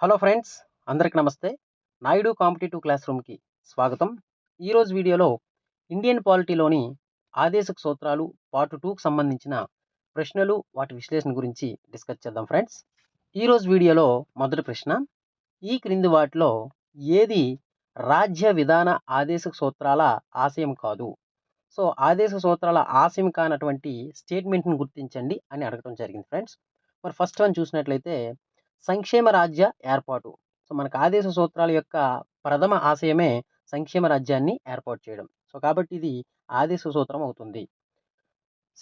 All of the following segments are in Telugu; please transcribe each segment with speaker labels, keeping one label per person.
Speaker 1: హలో ఫ్రెండ్స్ అందరికి నమస్తే. నాయుడు కాంపిటేటివ్ క్లాస్ రూమ్కి స్వాగతం. ఈరోజు వీడియోలో ఇండియన్ పాలిటీలోని ఆదేశక సూత్రాలు పార్ట్ టూకు సంబంధించిన ప్రశ్నలు వాటి విశ్లేషణ గురించి డిస్కస్ చేద్దాం ఫ్రెండ్స్. ఈరోజు వీడియోలో మొదటి ప్రశ్న ఈ క్రింది వాటిలో ఏది రాజ్య విధాన ఆదేశక సూత్రాల ఆశయం కాదు? సో ఆదేశ సూత్రాల ఆశయం కానటువంటి స్టేట్మెంట్ని గుర్తించండి అని అడగడం జరిగింది ఫ్రెండ్స్. మరి ఫస్ట్ వన్ చూసినట్లయితే సంక్షేమ రాజ్య ఏర్పాటు. సో మనకు ఆదేశ సూత్రాల యొక్క ప్రథమ ఆశయమే సంక్షేమ రాజ్యాన్ని ఏర్పాటు చేయడం. సో కాబట్టి ఇది ఆదేశ సూత్రం అవుతుంది.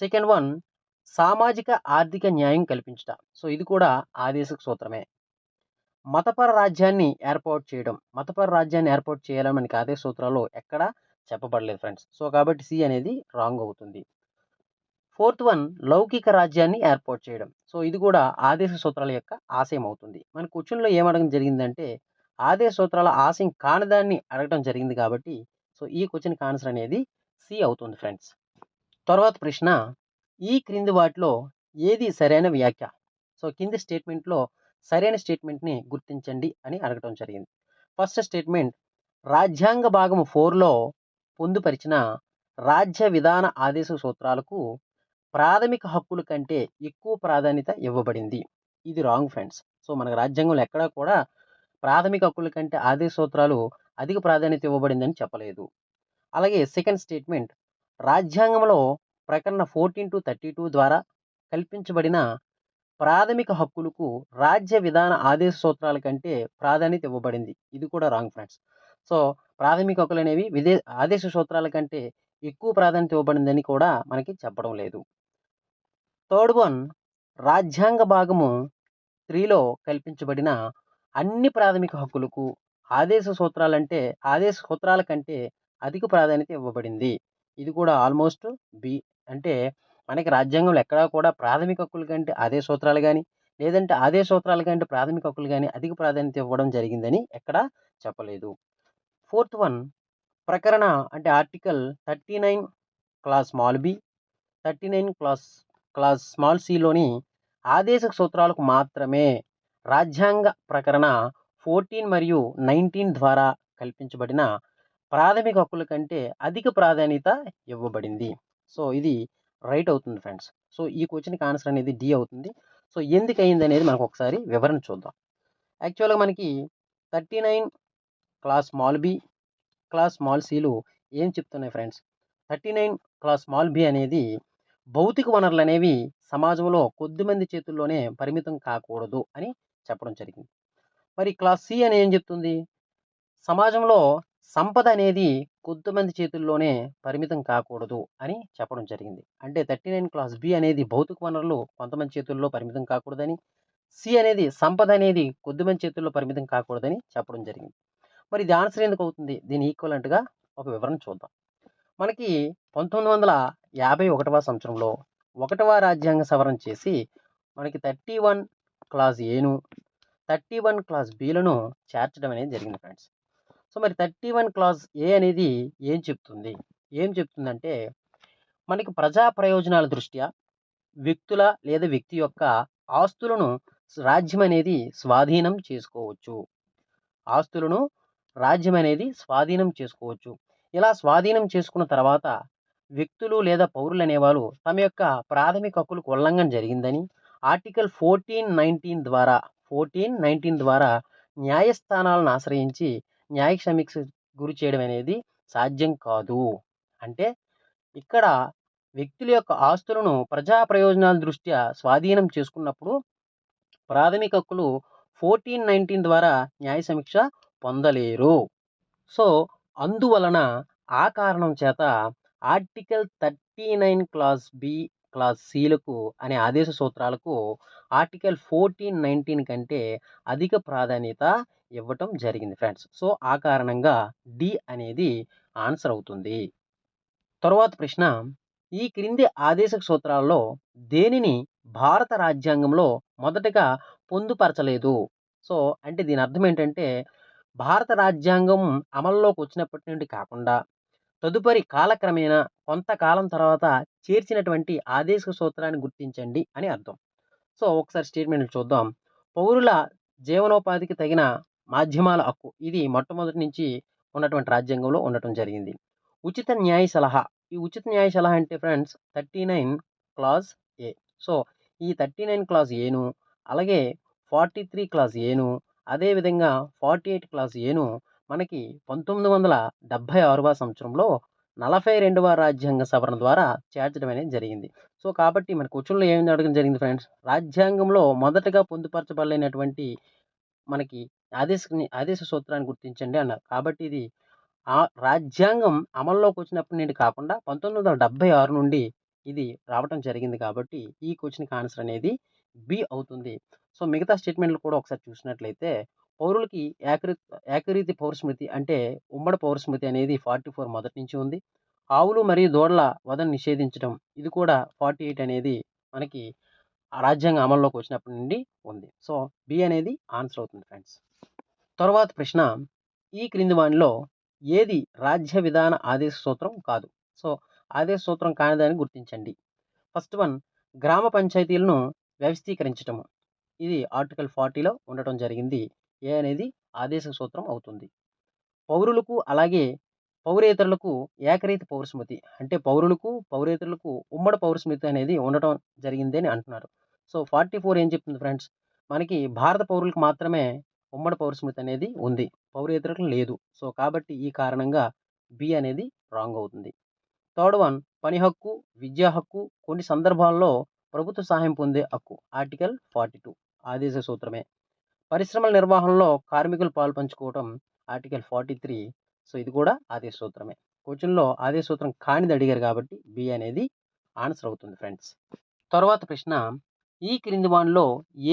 Speaker 1: సెకండ్ వన్ సామాజిక ఆర్థిక న్యాయం కల్పించట. సో ఇది కూడా ఆదేశక సూత్రమే. మతపర రాజ్యాన్ని ఏర్పాటు చేయడం. మతపర రాజ్యాన్ని ఏర్పాటు చేయాలని మనకి ఆదేశ సూత్రాల్లో ఎక్కడా చెప్పబడలేదు ఫ్రెండ్స్. సో కాబట్టి సి అనేది రాంగ్ అవుతుంది. ఫోర్త్ వన్ లౌకిక రాజ్యాన్ని ఏర్పాటు చేయడం. సో ఇది కూడా ఆదేశ సూత్రాల యొక్క ఆశయం అవుతుంది. మన క్వశ్చన్లో ఏం జరిగిందంటే ఆదేశ సూత్రాల ఆశయం కానిదాన్ని అడగడం జరిగింది కాబట్టి సో ఈ క్వశ్చన్కి ఆన్సర్ అనేది సి అవుతుంది ఫ్రెండ్స్. తర్వాత ప్రశ్న ఈ క్రింది వాటిలో ఏది సరైన వ్యాఖ్య? సో కింది స్టేట్మెంట్లో సరైన స్టేట్మెంట్ని గుర్తించండి అని అడగడం జరిగింది. ఫస్ట్ స్టేట్మెంట్ రాజ్యాంగ భాగం ఫోర్లో పొందుపరిచిన రాజ్య విధాన ఆదేశ సూత్రాలకు ప్రాథమిక హక్కుల కంటే ఎక్కువ ప్రాధాన్యత ఇవ్వబడింది. ఇది రాంగ్ ఫ్రెండ్స్ సో మనకు రాజ్యాంగంలో ఎక్కడా కూడా ప్రాథమిక హక్కుల కంటే ఆదేశ సూత్రాలు అధిక ప్రాధాన్యత ఇవ్వబడిందని చెప్పలేదు. అలాగే సెకండ్ స్టేట్మెంట్ రాజ్యాంగంలో ప్రకరణ ఫోర్టీన్ టు థర్టీ టూ ద్వారా కల్పించబడిన ప్రాథమిక హక్కులకు రాజ్య విధాన ఆదేశ సూత్రాల కంటే ప్రాధాన్యత ఇవ్వబడింది. ఇది కూడా రాంగ్ ఫ్రెండ్స్ సో ప్రాథమిక హక్కులు అనేవి విదే ఆదేశ సూత్రాల కంటే ఎక్కువ ప్రాధాన్యత ఇవ్వబడిందని కూడా మనకి చెప్పడం లేదు. థర్డ్ వన్ రాజ్యాంగ భాగము త్రీలో కల్పించబడిన అన్ని ప్రాథమిక హక్కులకు ఆదేశ సూత్రాలంటే ఆదేశ సూత్రాల కంటే అధిక ప్రాధాన్యత ఇవ్వబడింది. ఇది కూడా ఆల్మోస్ట్ బి. అంటే మనకి రాజ్యాంగంలో ఎక్కడా కూడా ప్రాథమిక హక్కుల కంటే ఆదేశ సూత్రాలు కానీ లేదంటే ఆదేశ సూత్రాల కంటే ప్రాథమిక హక్కులు కానీ అధిక ప్రాధాన్యత ఇవ్వడం జరిగిందని ఎక్కడా చెప్పలేదు. ఫోర్త్ వన్ ప్రకరణ అంటే article thirty nine clause small B thirty nine clause clause small సిలోని ఆదేశక సూత్రాలకు మాత్రమే రాజ్యాంగ ప్రకరణ ఫోర్టీన్ మరియు నైన్టీన్ ద్వారా కల్పించబడిన ప్రాథమిక హక్కుల కంటే అధిక ప్రాధాన్యత ఇవ్వబడింది. సో ఇది రైట్ అవుతుంది ఫ్రెండ్స్. సో ఈ క్వశ్చన్కి ఆన్సర్ అనేది డి అవుతుంది. సో ఎందుకు అయింది అనేది మనకు ఒకసారి వివరణ చూద్దాం. యాక్చువల్గా మనకి thirty nine clause small B clause small సిలు ఏం చెప్తున్నాయి friends? Thirty nine clause small B అనేది భౌతిక వనరులు అనేవి సమాజంలో కొద్దిమంది చేతుల్లోనే పరిమితం కాకూడదు అని చెప్పడం జరిగింది. మరి క్లాస్ సి అని ఏం చెప్తుంది? సమాజంలో సంపద అనేది కొద్దిమంది చేతుల్లోనే పరిమితం కాకూడదు అని చెప్పడం జరిగింది. అంటే థర్టీ నైన్ క్లాస్ బి అనేది భౌతిక వనరులు కొంతమంది చేతుల్లో పరిమితం కాకూడదని సి అనేది సంపద అనేది కొద్దిమంది చేతుల్లో పరిమితం కాకూడదని చెప్పడం జరిగింది. మరి ఇది ఆన్సర్ ఎందుకు అవుతుంది? దీని ఈక్వలెంట్గా ఒక వివరణ చూద్దాం. మనకి పంతొమ్మిది వందల యాభై ఒకటవ సంవత్సరంలో ఒకటవ రాజ్యాంగ సవరణ చేసి మనకి థర్టీ వన్ క్లాస్ ఏను థర్టీ వన్ క్లాస్ బీలను చేర్చడం అనేది జరిగింది ఫ్రెండ్స్. సో మరి థర్టీ వన్ క్లాస్ ఏ అనేది ఏం చెప్తుంది? ఏం చెప్తుందంటే మనకి ప్రజా ప్రయోజనాల దృష్ట్యా వ్యక్తుల లేదా వ్యక్తి యొక్క ఆస్తులను రాజ్యం అనేది స్వాధీనం చేసుకోవచ్చు. ఆస్తులను రాజ్యం అనేది స్వాధీనం చేసుకోవచ్చు. ఇలా స్వాధీనం చేసుకున్న తర్వాత వ్యక్తులు లేదా పౌరులు అనేవాళ్ళు తమ యొక్క ప్రాథమిక హక్కులకు ఉల్లంఘన జరిగిందని ఆర్టికల్ ఫోర్టీన్ నైన్టీన్ ద్వారా ఫోర్టీన్ నైన్టీన్ ద్వారా న్యాయస్థానాలను ఆశ్రయించి న్యాయ సమీక్ష గురి చేయడం అనేది సాధ్యం కాదు. అంటే ఇక్కడ వ్యక్తుల యొక్క ఆస్తులను ప్రజా ప్రయోజనాల దృష్ట్యా స్వాధీనం చేసుకున్నప్పుడు ప్రాథమిక హక్కులు ఫోర్టీన్ నైన్టీన్ ద్వారా న్యాయ సమీక్ష పొందలేరు. సో అందువలన ఆ కారణం చేత article thirty nine clause B clause సిలకు అనే ఆదేశ సూత్రాలకు ఆర్టికల్ ఫోర్టీన్ నైన్టీన్ కంటే అధిక ప్రాధాన్యత ఇవ్వటం జరిగింది ఫ్రెండ్స్. సో ఆ కారణంగా డి అనేది ఆన్సర్ అవుతుంది. తరువాత ప్రశ్న ఈ క్రింది ఆదేశక సూత్రాల్లో దేనిని భారత రాజ్యాంగంలో మొదటగా పొందుపరచలేదు? సో అంటే దీని అర్థం ఏంటంటే భారత రాజ్యాంగం అమల్లోకి వచ్చినప్పటి నుండి కాకుండా తదుపరి కాలక్రమేణా కొంతకాలం తర్వాత చేర్చినటువంటి ఆదేశ సూత్రాన్ని గుర్తించండి అని అర్థం. సో ఒకసారి స్టేట్మెంట్ చూద్దాం. పౌరుల జీవనోపాధికి తగిన మాధ్యమాల హక్కు. ఇది మొట్టమొదటి నుంచి ఉన్నటువంటి రాజ్యాంగంలో ఉండటం జరిగింది. ఉచిత న్యాయ సలహా. ఈ ఉచిత న్యాయ సలహా అంటే friends thirty nine clause A. So ఈ థర్టీ నైన్ క్లాజ్ ఏను అలాగే ఫార్టీ త్రీ క్లాజ్ ఏను అదేవిధంగా ఫార్టీ ఎయిట్ క్లాజ్ ఏను మనకి పంతొమ్మిది వందల డెబ్భై ఆరవ సంవత్సరంలో నలభై రెండవ రాజ్యాంగ సవరణ ద్వారా చేర్చడం అనేది జరిగింది. సో కాబట్టి మన క్వశ్చన్లో ఏమి అడగడం జరిగింది ఫ్రెండ్స్? రాజ్యాంగంలో మొదటగా పొందుపరచబడలేనటువంటి మనకి ఆదేశ ఆదేశ సూత్రాన్ని గుర్తించండి అన్నారు. కాబట్టి ఇది ఆ రాజ్యాంగం అమల్లోకి వచ్చినప్పటి నుండి కాకుండా పంతొమ్మిది వందల డెబ్బై ఆరు నుండి ఇది రావటం జరిగింది కాబట్టి ఈ క్వశ్చన్కి ఆన్సర్ అనేది బి అవుతుంది. సో మిగతా స్టేట్మెంట్లు కూడా ఒకసారి చూసినట్లయితే పౌరులకి ఏకరీ ఏకరీతి పౌరస్మృతి అంటే ఉమ్మడి పౌరస్మృతి అనేది ఫార్టీ ఫోర్ మొదటి నుంచి ఉంది. ఆవులు మరియు దూడల వదను నిషేధించడం ఇది కూడా ఫార్టీ ఎయిట్ అనేది మనకి రాజ్యాంగ అమల్లోకి వచ్చినప్పటి నుండి ఉంది. సో బి అనేది ఆన్సర్ అవుతుంది ఫ్రెండ్స్. తర్వాత ప్రశ్న ఈ క్రింది వానిలో ఏది రాజ్య విధాన ఆదేశ సూత్రం కాదు? సో ఆదేశ సూత్రం కానిదని గుర్తించండి. ఫస్ట్ వన్ గ్రామ పంచాయతీలను వ్యవస్థీకరించటము. ఇది ఆర్టికల్ ఫార్టీలో ఉండటం జరిగింది. ఏ అనేది ఆదేశ సూత్రం అవుతుంది. పౌరులకు అలాగే పౌరేతరులకు ఏకరీతి పౌరస్మృతి అంటే పౌరులకు పౌరేతరులకు ఉమ్మడి పౌరస్మృతి అనేది ఉండటం జరిగింది అని అంటున్నారు. సో ఫార్టీ ఫోర్ ఏం చెప్తుంది ఫ్రెండ్స్? మనకి భారత పౌరులకు మాత్రమే ఉమ్మడి పౌరస్మృతి అనేది ఉంది. పౌరేతరులకు లేదు. సో కాబట్టి ఈ కారణంగా బి అనేది రాంగ్ అవుతుంది. థర్డ్ వన్ పని హక్కు విద్యా హక్కు కొన్ని సందర్భాల్లో ప్రభుత్వ సహాయం పొందే హక్కు. ఆర్టికల్ ఫార్టీ టూ ఆదేశ సూత్రమే. పరిశ్రమల నిర్వహణలో కార్మికులు పాల్పంచుకోవడం ఆర్టికల్ ఫార్టీ త్రీ సో ఇది కూడా ఆదేశ సూత్రమే. క్వశ్చన్లో ఆదేశ సూత్రం కానిది అడిగారు కాబట్టి బి అనేది ఆన్సర్ అవుతుంది ఫ్రెండ్స్ తర్వాత ప్రశ్న ఈ క్రింది వానిలో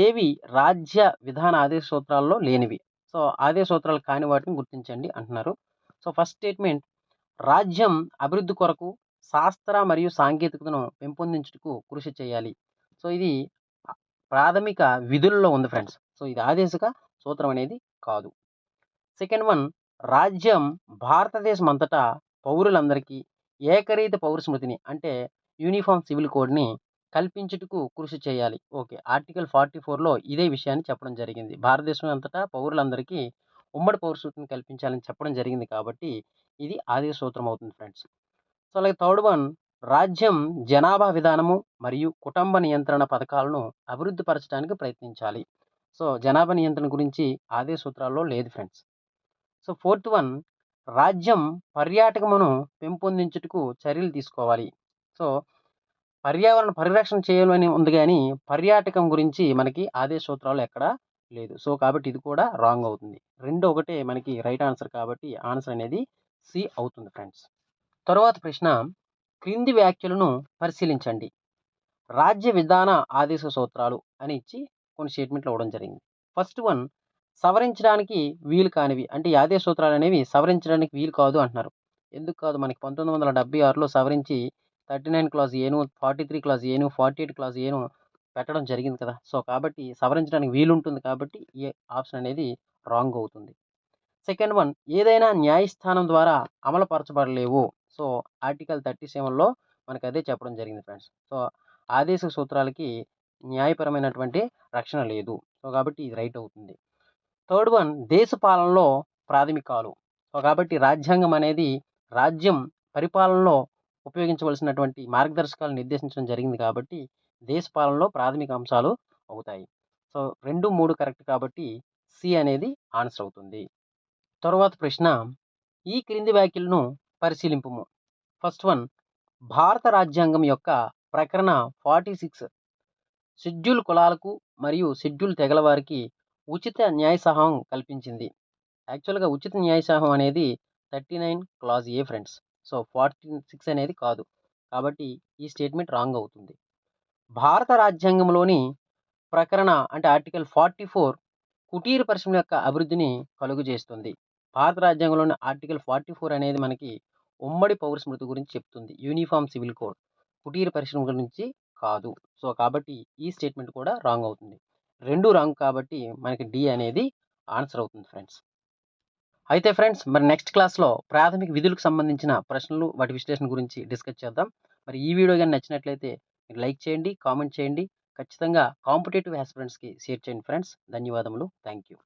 Speaker 1: ఏవి రాజ్య విధాన ఆదేశ సూత్రాల్లో లేనివి? సో ఆదేశ సూత్రాలు కాని వాటిని గుర్తించండి అంటున్నారు. సో ఫస్ట్ స్టేట్మెంట్ రాజ్యం అభివృద్ధి కొరకు శాస్త్ర మరియు సాంకేతికతను పెంపొందించుటకు కృషి చేయాలి. సో ఇది ప్రాథమిక విధుల్లో ఉంది ఫ్రెండ్స్ సో ఇది ఆదేశక సూత్రం అనేది కాదు. సెకండ్ వన్ రాజ్యం భారతదేశం అంతటా పౌరులందరికీ ఏకరీత పౌరస్మృతిని అంటే యూనిఫామ్ సివిల్ కోడ్ని కల్పించుటకు కృషి చేయాలి. ఓకే ఆర్టికల్ ఫార్టీ ఫోర్లో ఇదే విషయాన్ని చెప్పడం జరిగింది. భారతదేశం అంతటా పౌరులందరికీ ఉమ్మడి పౌరస్మృతిని కల్పించాలని చెప్పడం జరిగింది కాబట్టి ఇది ఆదేశ సూత్రం అవుతుంది ఫ్రెండ్స్. సో అలాగే థర్డ్ వన్ రాజ్యం జనాభా విధానము మరియు కుటుంబ నియంత్రణ పథకాలను అభివృద్ధి పరచడానికి ప్రయత్నించాలి. సో జనాభా నియంత్రణ గురించి ఆదేశ సూత్రాల్లో లేదు ఫ్రెండ్స్. సో ఫోర్త్ వన్ రాజ్యం పర్యాటకమును పెంపొందించుటకు చర్యలు తీసుకోవాలి. సో పర్యావరణ పరిరక్షణ చేయాలని ఉంది కానీ పర్యాటకం గురించి మనకి ఆదేశ సూత్రాలు ఎక్కడా లేదు. సో కాబట్టి ఇది కూడా రాంగ్ అవుతుంది. రెండు ఒకటే మనకి రైట్ ఆన్సర్ కాబట్టి ఆన్సర్ అనేది సి అవుతుంది ఫ్రెండ్స్. తర్వాత ప్రశ్న క్రింది వ్యాఖ్యలను పరిశీలించండి. రాజ్య విధాన ఆదేశ సూత్రాలు అని ఇచ్చి కొన్ని స్టేట్మెంట్లు ఇవ్వడం జరిగింది. ఫస్ట్ వన్ సవరించడానికి వీలు కానివి అంటే యాదే ఆదేశ సూత్రాలు అనేవి సవరించడానికి వీలు కాదు అంటున్నారు. ఎందుకు కాదు? మనకి పంతొమ్మిది వందల డెబ్బై ఆరులో సవరించి థర్టీ నైన్ క్లాజ్ ఏను ఫార్టీ త్రీ క్లాజ్ ఏను ఫార్టీ ఎయిట్ క్లాజ్ ఏను పెట్టడం జరిగింది కదా. సో కాబట్టి సవరించడానికి వీలు ఉంటుంది కాబట్టి ఈ ఆప్షన్ అనేది రాంగ్ అవుతుంది. సెకండ్ వన్ ఏదైనా న్యాయస్థానం ద్వారా అమలుపరచబడలేవు. సో ఆర్టికల్ థర్టీ సెవెన్లో మనకి అదే చెప్పడం జరిగింది ఫ్రెండ్స్. సో ఆదేశ సూత్రాలకి న్యాయపరమైనటువంటి రక్షణ లేదు. సో కాబట్టి ఇది రైట్ అవుతుంది. థర్డ్ వన్ దేశ పాలనలో ప్రాథమికాలు. సో కాబట్టి రాజ్యాంగం అనేది రాజ్యం పరిపాలనలో ఉపయోగించవలసినటువంటి మార్గదర్శకాలు నిర్దేశించడం జరిగింది కాబట్టి దేశ పాలనలో ప్రాథమిక అంశాలు అవుతాయి. సో రెండు మూడు కరెక్ట్ కాబట్టి సి అనేది ఆన్సర్ అవుతుంది. తరువాత ప్రశ్న ఈ క్రింది వ్యాఖ్యలను పరిశీలింపుము. ఫస్ట్ వన్ భారత రాజ్యాంగం యొక్క ప్రకరణ ఫార్టీ సిక్స్ షెడ్యూల్ కులాలకు మరియు షెడ్యూల్ తెగల వారికి ఉచిత న్యాయ సహాయం కల్పించింది. యాక్చువల్గా ఉచిత న్యాయ సహాయం అనేది thirty nine clause A friends. So forty six అనేది కాదు. కాబట్టి ఈ స్టేట్మెంట్ రాంగ్ అవుతుంది. భారత రాజ్యాంగంలోని ప్రకరణ అంటే ఆర్టికల్ ఫార్టీ ఫోర్ కుటీర పరిశ్రమ యొక్క అభివృద్ధిని కలుగు చేస్తుంది. భారత రాజ్యాంగంలోని ఆర్టికల్ ఫార్టీ ఫోర్ అనేది మనకి ఉమ్మడి పౌర స్మృతి గురించి చెప్తుంది. యూనిఫామ్ సివిల్ కోడ్ కుటీర పరిశ్రమ గురించి కాదు. సో కాబట్టి ఈ స్టేట్మెంట్ కూడా రాంగ్ అవుతుంది. రెండు రాంగ్ కాబట్టి మనకి డి అనేది ఆన్సర్ అవుతుంది ఫ్రెండ్స్. అయితే ఫ్రెండ్స్ మరి నెక్స్ట్ క్లాస్లో ప్రాథమిక విధులకు సంబంధించిన ప్రశ్నలు వాటి విశ్లేషణ గురించి డిస్కస్ చేద్దాం. మరి ఈ వీడియో కానీ నచ్చినట్లయితే మీరు లైక్ చేయండి కామెంట్ చేయండి. ఖచ్చితంగా కాంపిటేటివ్ ఆస్పిరెంట్స్కి షేర్ చేయండి ఫ్రెండ్స్. ధన్యవాదములు. Thank you